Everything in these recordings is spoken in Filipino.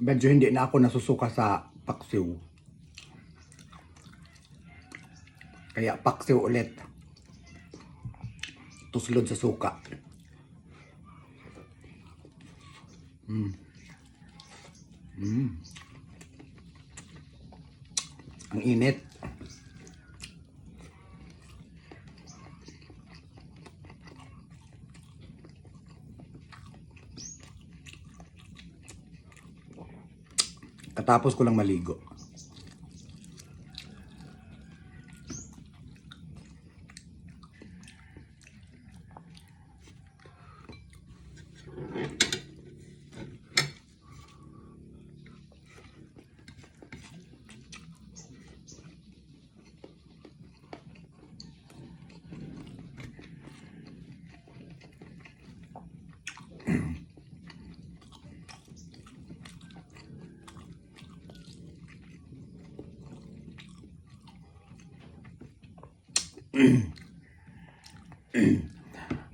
Medyo hindi na ako nasusuka sa paksiw. Kaya paksiw ulit. Tuslod sa suka. Mm. Mm. Ang init. Katapos ko lang maligo.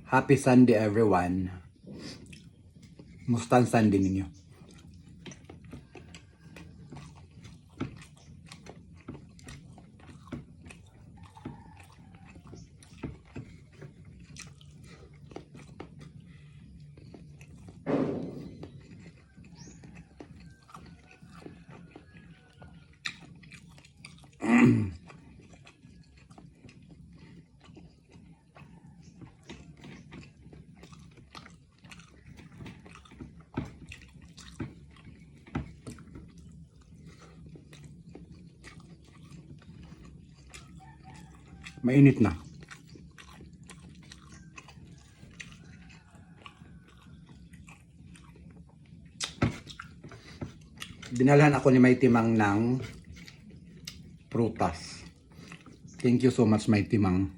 Happy Sunday everyone. Musta ang Sunday ninyo? Mainit na. Dinalhan ako ni May Timang ng prutas. Thank you so much, May Timang.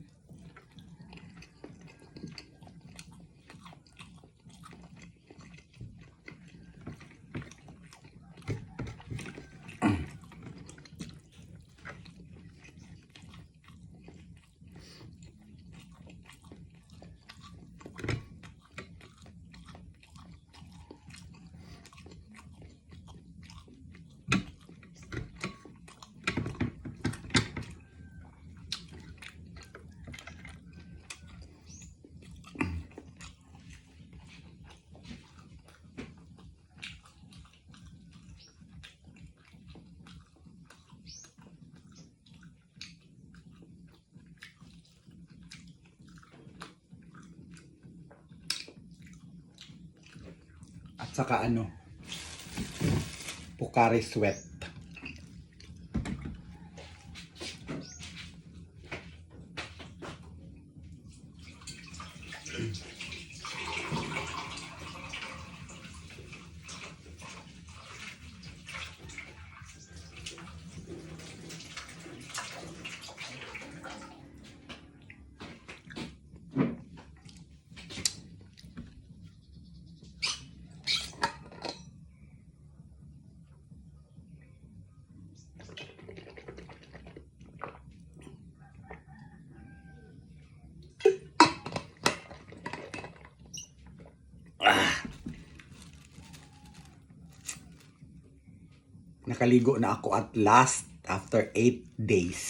At saka ano, Pocari Sweat. Nakaligo na ako at last after 8 days.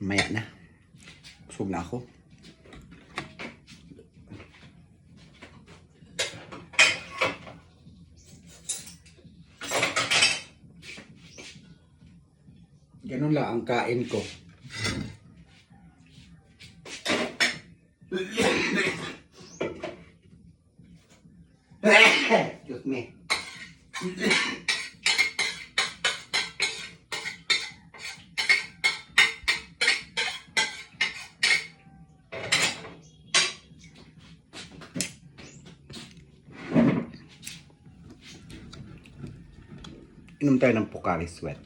Maya na. Busog na ako. Ganun lang ang kain ko. Inom tayo ng Pocari Sweat.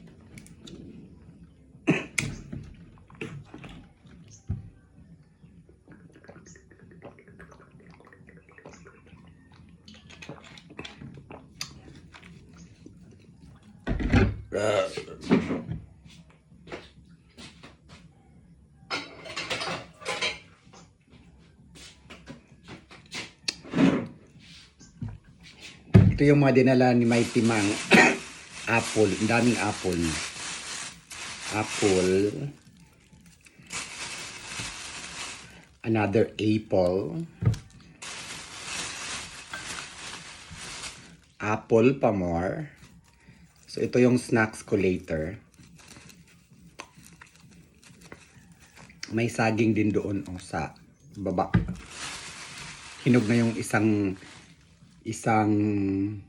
Ito yung mga dinala ni Mighty Mang apple. Ang daming apple. Apple. Another apple. Apple pa more. So, ito yung snacks ko later. May saging din doon o sa baba. Hinog na yung isang isang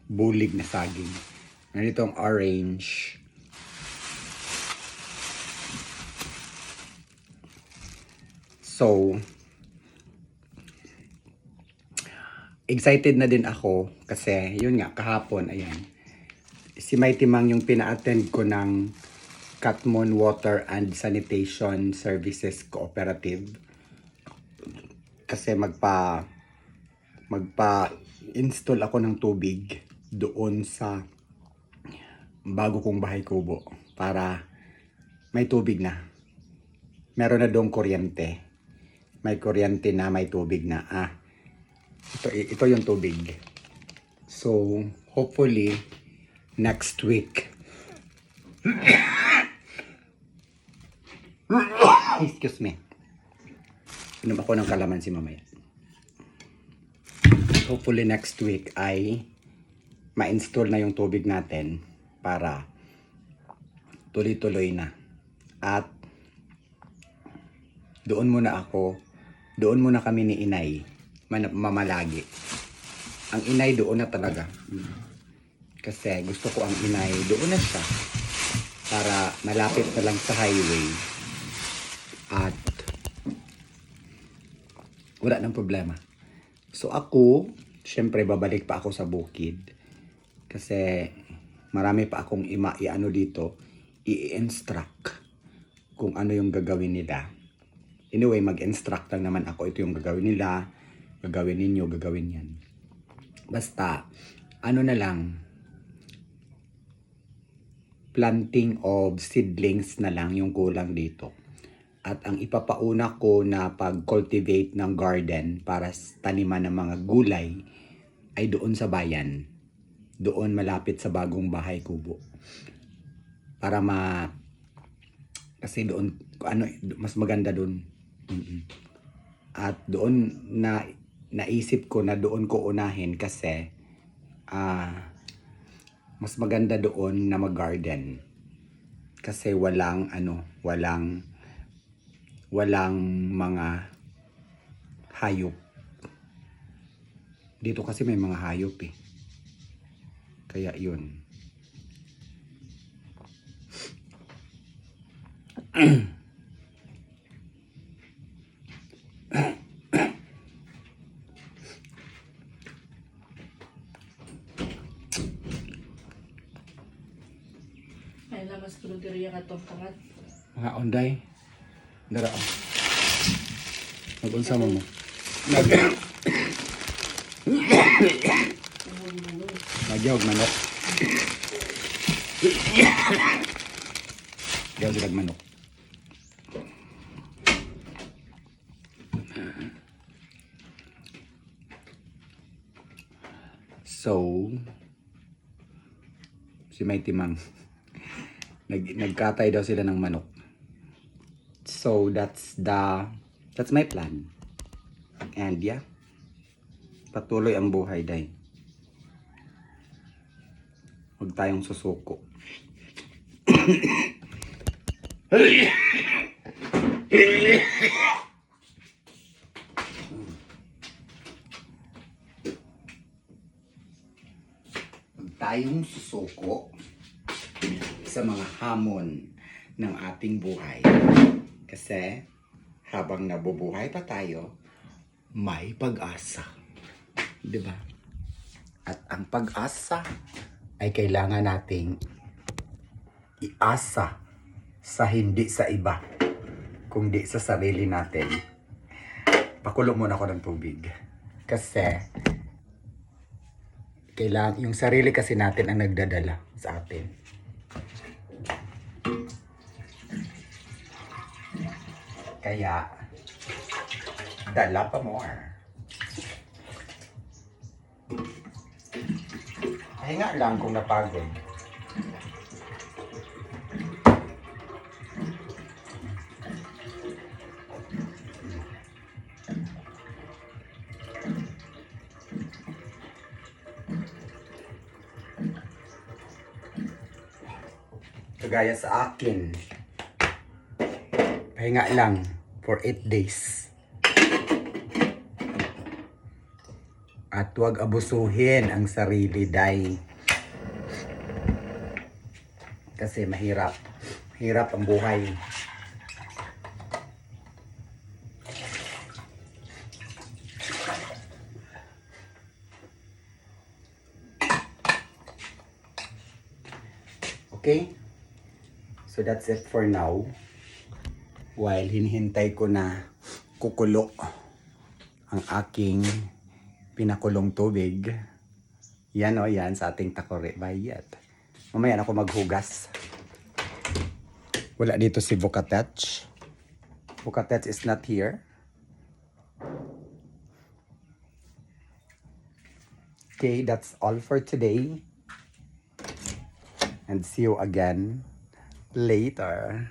bulig na saging. Nandito ang orange. So, excited na din ako kasi yun nga kahapon ayan si Mighty Mang yung pina-attend ko ng Katmon Water and Sanitation Services Cooperative kasi magpa magpa install ako ng tubig doon sa bago kong bahay kubo para may tubig na meron na doon kuryente may kuryente na may tubig na ah ito, ito yung tubig. So, hopefully, next week. Excuse me. Inom ako ng kalamansi mamaya. Hopefully next week ay ma-install na yung tubig natin para tuloy-tuloy na. At doon muna ako, doon muna kami ni Inay mamalagi. Ang inay doon na talaga. Kasi gusto ko ang inay doon na siya. Para malapit na lang sa highway. At wala nang problema. So ako, syempre babalik pa ako sa bukid. Kasi marami pa akong ima iano dito, i-instruct kung ano yung gagawin nila. Anyway, mag-instruct lang naman ako. Ito yung gagawin nila gagawin ninyo, gagawin yan. Basta, ano na lang, planting of seedlings na lang yung kulang dito. At ang ipapauna ko na pag-cultivate ng garden para taniman ng mga gulay ay doon sa bayan. Doon malapit sa bagong bahay kubo. Para ma... Kasi doon, ano, mas maganda doon. Mm-mm. At doon na naisip ko na doon ko unahin kasi ah mas maganda doon na mag-garden. Kasi walang ano, walang walang mga hayop. Dito kasi may mga hayop eh. Kaya yun. Ay, lamas kruderia ka itong pangat. Mga onday. Dara. mo mo. Nag Nagyawag manok. Nagyawag sila manok. So, si Mighty Mang. Nag, nagkatay daw sila ng manok. So, that's the, that's my plan. And yeah, patuloy ang buhay, day. Huwag tayong susuko. Huwag tayong susuko sa mga hamon ng ating buhay. Kasi habang nabubuhay pa tayo, may pag-asa. 'Di ba? At ang pag-asa ay kailangan nating iasa sa hindi sa iba, kundi sa sarili natin. Pakulo muna ako ng tubig. Kasi kailangan yung sarili kasi natin ang nagdadala sa atin. Kaya, dala pa more. Pahinga lang kung napagod. Kagaya sa akin. Pahinga lang for 8 days. At huwag abusuhin ang sarili, day. Kasi mahirap. Hirap ang buhay. Okay? So that's it for now. While hinihintay ko na kukulo ang aking pinakulong tubig. Yan o, yan sa ating takore bayat. Mamaya ako maghugas. Wala dito si Bukatech. Bukatech is not here. Okay, that's all for today. And see you again later.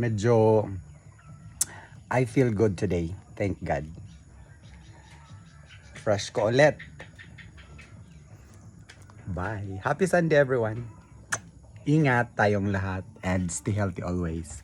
Medyo I feel good today. Thank God. Fresh ko ulit. Bye. Happy Sunday everyone. Ingat tayong lahat and stay healthy always.